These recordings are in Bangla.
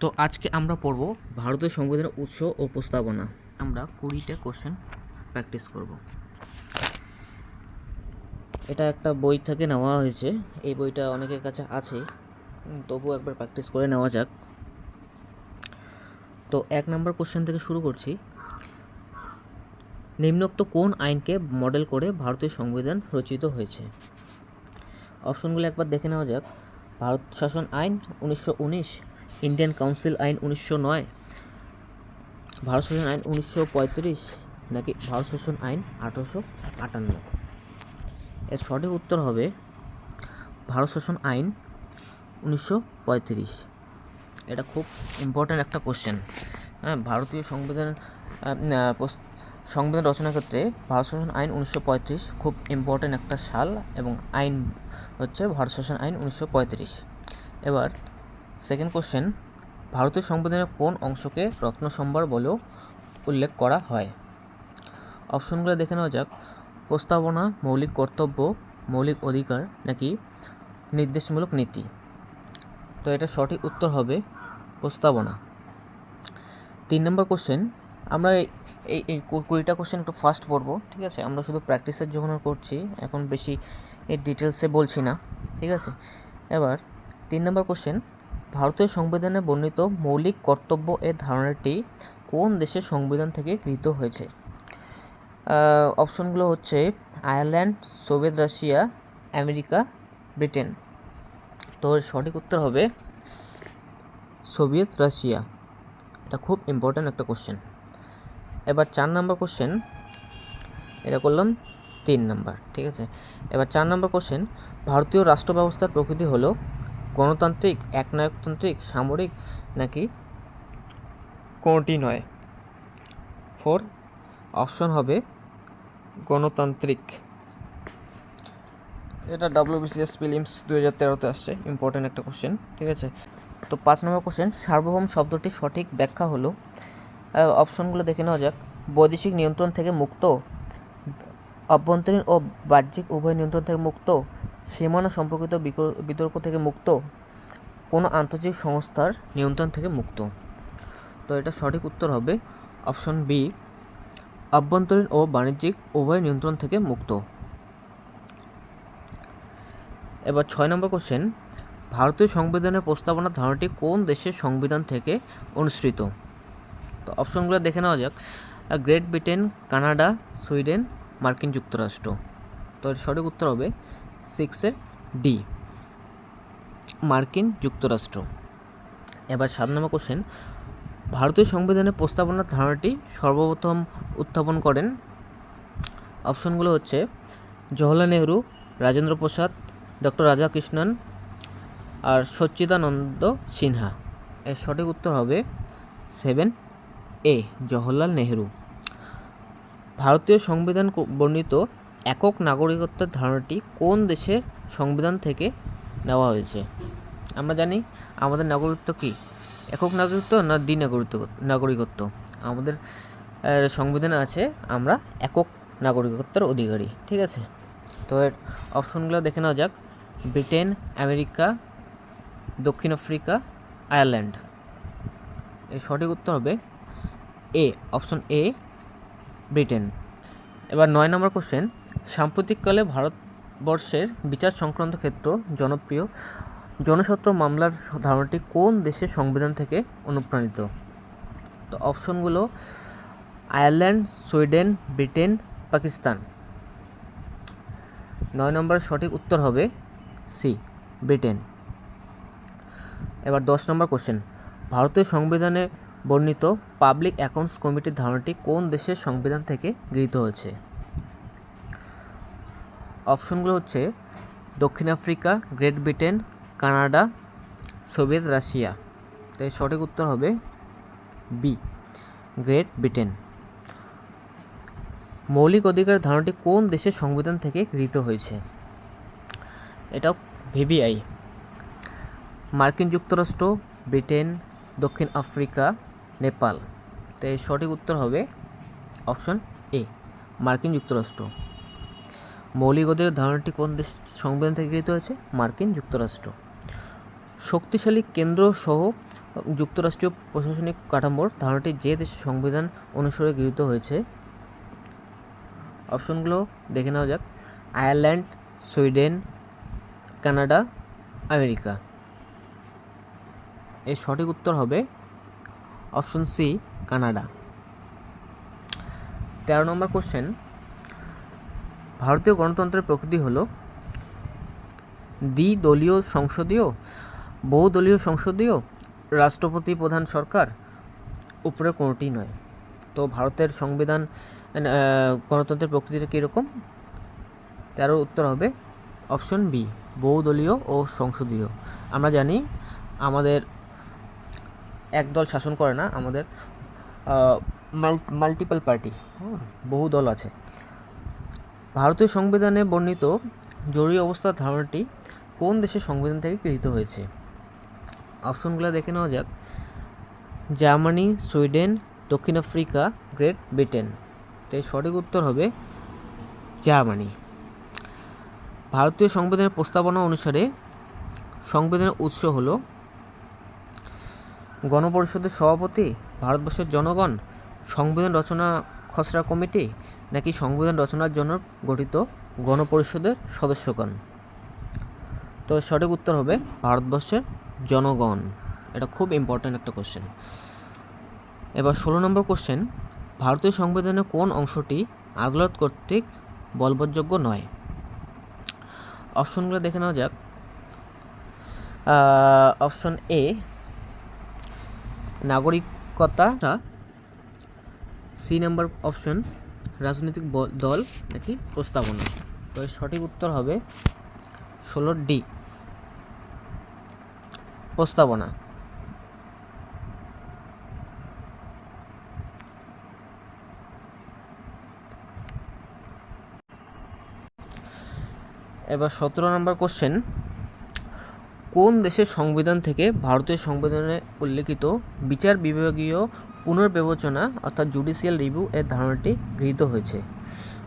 তো আজকে আমরা পড়ব ভারতীয় সংবিধানের উৎস ও প্রস্তাবনা। আমরা কুড়িটা কোশ্চেন প্র্যাকটিস করব। এটা একটা বই থেকে নেওয়া হয়েছে। এই বইটা অনেকের কাছে আছে। তবুও একবার প্র্যাকটিস করে নেওয়া যাক। তো এক নম্বর কোশ্চেন থেকে শুরু করছি। নিম্নোক্ত কোন আইনকে মডেল করে ভারতীয় সংবিধান রচিত হয়েছে? অপশনগুলো একবার দেখে নেওয়া যাক। ভারত শাসন আইন উনিশশো উনিশ ইন্ডিয়ান কাউন্সিল আইন উনিশশো নয়, ভারত শাসন আইন উনিশশো পঁয়ত্রিশ নাকি ভারত শাসন আইন আঠারোশো আটান্ন? এর সঠিক উত্তর হবে ভারত শাসন আইন উনিশশো পঁয়ত্রিশ। এটা খুব ইম্পর্ট্যান্ট একটা কোশ্চেন হ্যাঁ ভারতীয় সংবিধান সংবিধান রচনার ক্ষেত্রে ভারত শাসন আইন উনিশশো পঁয়ত্রিশ খুব ইম্পর্ট্যান্ট একটা সাল এবং আইন হচ্ছে ভারত শাসন আইন উনিশশো পঁয়ত্রিশ। এবার সেকেন্ড কোশ্চেন ভারতীয় সংবিধানের কোন অংশকে রত্ন সম্ভার বলেও উল্লেখ করা হয়? অপশনগুলো দেখে নেওয়া যাক। প্রস্তাবনা, মৌলিক কর্তব্য, মৌলিক অধিকার নাকি নির্দেশমূলক নীতি? তো এটা সঠিক উত্তর হবে প্রস্তাবনা। তিন নম্বর কোশ্চেন আমরা এই- এই কুড়িটা কোশ্চেন একটু ফাস্ট পড়ব, ঠিক আছে? আমরা শুধু প্র্যাকটিসের জন্য করছি, এখন বেশি এই ডিটেলসে বলছি না, ঠিক আছে? এবার, তিন নম্বর কোশ্চেন ভারতীয় সংবিধানে বর্ণিত মৌলিক কর্তব্য এর ধারণাটি কোন দেশের সংবিধান থেকে গৃহীত হয়েছে? অপশনগুলো হচ্ছে Ireland, Soviet Russia, America, Britain. তো সঠিক উত্তর হবে সোভিয়েত রাশিয়া। এটা খুব ইম্পর্ট্যান্ট একটা কোশ্চেন এবার চার নম্বর কোশ্চেন এটা করলাম তিন নাম্বার ঠিক আছে? এবার চার নম্বর কোশ্চেন ভারতীয় রাষ্ট্র ব্যবস্থার প্রকৃতি হলো গণতান্ত্রিক, একনায়কতান্ত্রিক, সামরিক নাকি কোনটি নয়? ফোর অপশন হবে গণতান্ত্রিক। এটা ডাব্লিউবিসিএস ফিলিমস দু হাজার তেরোতে আসছে ইম্পর্টেন্ট একটা কোশ্চেন ঠিক আছে? তো পাঁচ নম্বর কোশ্চেন সার্বভৌম শব্দটির সঠিক ব্যাখ্যা হলো। অপশনগুলো দেখে নেওয়া যাক। বৈদেশিক নিয়ন্ত্রণ থেকে মুক্ত, অভ্যন্তরীণ ও বাহ্যিক উভয় নিয়ন্ত্রণ থেকে মুক্ত সীমানা সম্পর্কিত বিতর্ক থেকে মুক্ত, কোনো আন্তর্জাতিক সংস্থার নিয়ন্ত্রণ থেকে মুক্ত। তো এটা সঠিক উত্তর হবে অপশন বি অভ্যন্তরীণ ও বাণিজ্যিক উভয় নিয়ন্ত্রণ থেকে মুক্ত। এবার ছয় নম্বর কোশ্চেন ভারতীয় সংবিধানের প্রস্তাবনার ধারণাটি কোন দেশের সংবিধান থেকে অনুসৃত? তো অপশনগুলো দেখে নেওয়া যাক। গ্রেট ব্রিটেন, কানাডা, সুইডেন, মার্কিন যুক্তরাষ্ট্র। তো সঠিক উত্তর হবে সিক্সের ডি। মার্কিন যুক্তরাষ্ট্র। এবার সাত নম্বর কোশ্চেন ভারতীয় সংবিধানের প্রস্তাবনার ধারণাটি সর্বপ্রথম উত্থাপন করেন। অপশনগুলো হচ্ছে, জওহরলাল নেহরু, রাজেন্দ্র প্রসাদ ডক্টর রাধাকৃষ্ণন আর সচ্চিদানন্দ সিনহা। এর সঠিক উত্তর হবে সেভেন এ, জওহরলাল নেহরু। ভারতীয় সংবিধান বর্ণিত একক নাগরিকত্বের ধারণাটি কোন দেশের সংবিধান থেকে নেওয়া হয়েছে? আমরা জানি আমাদের নাগরিকত্ব কি? একক নাগরিকত্ব না দ্বি নাগরিকত্ব? নাগরিকত্ব আমাদের সংবিধানে আছে, আমরা একক নাগরিকত্বের অধিকারী, ঠিক আছে? তো এর অপশনগুলো দেখে নেওয়া যাক। ব্রিটেন, আমেরিকা, দক্ষিণ আফ্রিকা, আয়ারল্যান্ড। এর সঠিক উত্তর হবে এ, অপশন এ, ব্রিটেন। এবার নয় নম্বর কোশ্চেন। সাম্প্রতিককালে ভারতবর্ষের বিচার সংক্রান্ত ক্ষেত্র জনপ্রিয়। জনস্বত্ব মামলার ধারণাটি কোন দেশের সংবিধান থেকে অনুপ্রাণিত? তো অপশনগুলো, আয়ারল্যান্ড, সুইডেন, ব্রিটেন, পাকিস্তান। নয় নম্বর সঠিক উত্তর হবে সি, ব্রিটেন। এবার দশ নম্বর কোশ্চেন ভারতীয় সংবিধানে বর্ণিত পাবলিক অ্যাকাউন্টস কমিটির ধারণাটি কোন দেশের সংবিধান থেকে গৃহীত হয়েছে? অপশনগুলো হচ্ছে দক্ষিণ Africa, great Britain, Canada, Soviet Russia. তো এর সঠিক উত্তর হবে বি, গ্রেট ব্রিটেন। মৌলিক অধিকার ধারণাটি কোন দেশের সংবিধান থেকে গৃহীত হয়েছে? এটা ভিভিআই মার্কিন যুক্তরাষ্ট্র, ব্রিটেন, দক্ষিণ আফ্রিকা, নেপাল। তো এর সঠিক উত্তর হবে অপশন এ, মার্কিন যুক্তরাষ্ট্র। মৌলিক অধিকার ধারণাটি কোন দেশ সংবিধান থেকে গৃহীত হয়েছে? মার্কিন যুক্তরাষ্ট্র। শক্তিশালী কেন্দ্র সহ যুক্তরাষ্ট্রীয় প্রশাসনিক কাঠামোর ধারণাটি যে দেশের সংবিধান অনুসারে গৃহীত হয়েছে। অপশনগুলো দেখে নেওয়া যাক। Ireland, Sweden, Canada, America. এর সঠিক উত্তর হবে অপশন সি, কানাডা। তেরো নম্বর কোশ্চেন। ভারতীয় গণতন্ত্রের প্রকৃতি হলো দ্বিদলীয় সংসদীয়, বহুদলীয় সংসদীয়, রাষ্ট্রপতি প্রধান সরকার, উপরে কোনোটি নয়। তো ভারতের সংবিধান গণতন্ত্রের প্রকৃতিটা কীরকম? তেরোর উত্তর হবে অপশন বি, বহুদলীয় ও সংসদীয়। আমরা জানি আমাদের একদল শাসন করে না, আমাদের মাল্টিপল পার্টি বহু দল আছে। ভারতীয় সংবিধানে বর্ণিত জরুরি অবস্থার ধারণাটি কোন দেশের সংবিধান থেকে গৃহীত হয়েছে? অপশনগুলো দেখে নেওয়া যাক। জার্মানি, সুইডেন, দক্ষিণ আফ্রিকা, গ্রেট ব্রিটেন। তো এর সঠিক উত্তর হবে জার্মানি। ভারতীয় সংবিধানের প্রস্তাবনা অনুসারে সংবিধানের উৎস হল গণপরিষদের সভাপতি, ভারতবর্ষের জনগণ, সংবিধান রচনা খসড়া কমিটি নাকি সংবিধান রচনার জন্য গঠিত গণপরিষদের সদস্যগণ? তো সঠিক উত্তর হবে ভারতবর্ষের জনগণ। এটা খুব ইম্পর্ট্যান্ট একটা কোশ্চেন এবার ষোলো নম্বর কোশ্চেন ভারতীয় সংবিধানের কোন অংশটি আদালত কর্তৃক বলবৎযোগ্য নয়? অপশনগুলো দেখে নেওয়া যাক। অপশন এ নাগরিকতা। সি নাম্বার অপশন রাজনৈতিক দল নাকি প্রস্তাবনা তো সঠিক উত্তর হবে ষোলো ডি। প্রস্তাবনা। এবার সতেরো নম্বর কোশ্চেন কোন দেশের সংবিধান থেকে ভারতীয় সংবিধানে উল্লেখিত বিচার বিভাগীয় পুনর্বিবেচনা অর্থাৎ জুডিশিয়াল রিভিউ এর ধারণাটি গৃহীত হয়েছে।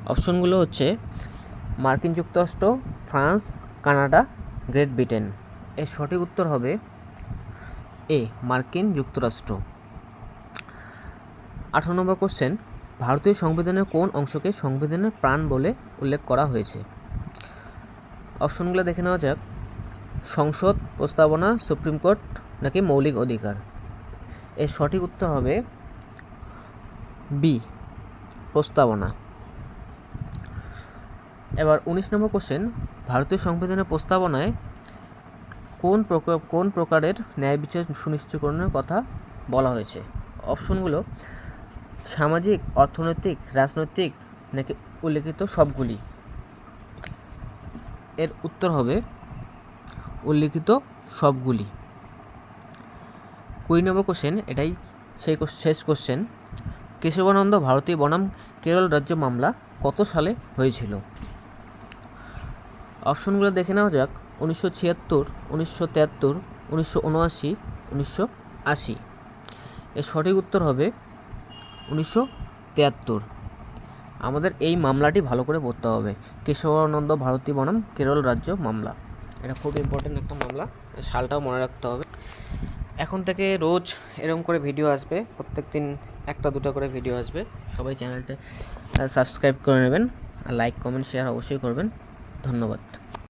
অপশনগুলো হচ্ছে মার্কিন যুক্তরাষ্ট্র, ফ্রান্স, কানাডা, গ্রেট ব্রিটেন। এর সঠিক উত্তর হবে এ, মার্কিন যুক্তরাষ্ট্র। আঠারো নম্বর কোশ্চেন ভারতীয় সংবিধানের কোন অংশকে সংবিধানের প্রাণ বলে উল্লেখ করা হয়েছে? অপশনগুলো দেখে নেওয়া যাক। সংসদ, প্রস্তাবনা, সুপ্রিম কোর্ট নাকি মৌলিক অধিকার? এর সঠিক উত্তর হবে বি, প্রস্তাবনা। এবার উনিশ নম্বর কোশ্চেন ভারতীয় সংবিধানের প্রস্তাবনায় কোন কোন প্রকারের ন্যায় বিচার সুনিশ্চিতকরণের কথা বলা হয়েছে? অপশনগুলো সামাজিক, অর্থনৈতিক, রাজনৈতিক নাকি উল্লেখিত সবগুলি? এর উত্তর হবে উল্লেখিত সবগুলি। কুড়ি নম্বর কোশ্চেন এটাই সেই শেষ কোশ্চেন কেশবানন্দ ভারতী বনাম, কেরল রাজ্য মামলা কত সালে হয়েছিল? অপশনগুলো দেখে নেওয়া যাক। উনিশশো ছিয়াত্তর, উনিশশো তেহাত্তর উনিশশো উনআশি, উনিশশো আশি। এর সঠিক উত্তর হবে উনিশশো তেহাত্তর আমাদের এই মামলাটি ভালো করে পড়তে হবে। কেশবানন্দ ভারতী বনাম, কেরল রাজ্য মামলা। এটা খুব ইম্পর্টেন্ট একটা মামলা। সালটাও মনে রাখতে হবে। এখন থেকে রোজ এরকম করে ভিডিও আসবে। প্রত্যেক দিন একটা, দুটো করে ভিডিও আসবে। সবাই চ্যানেলটা সাবস্ক্রাইব করে নেবেন আর লাইক কমেন্ট শেয়ার অবশ্যই করবেন। ধন্যবাদ।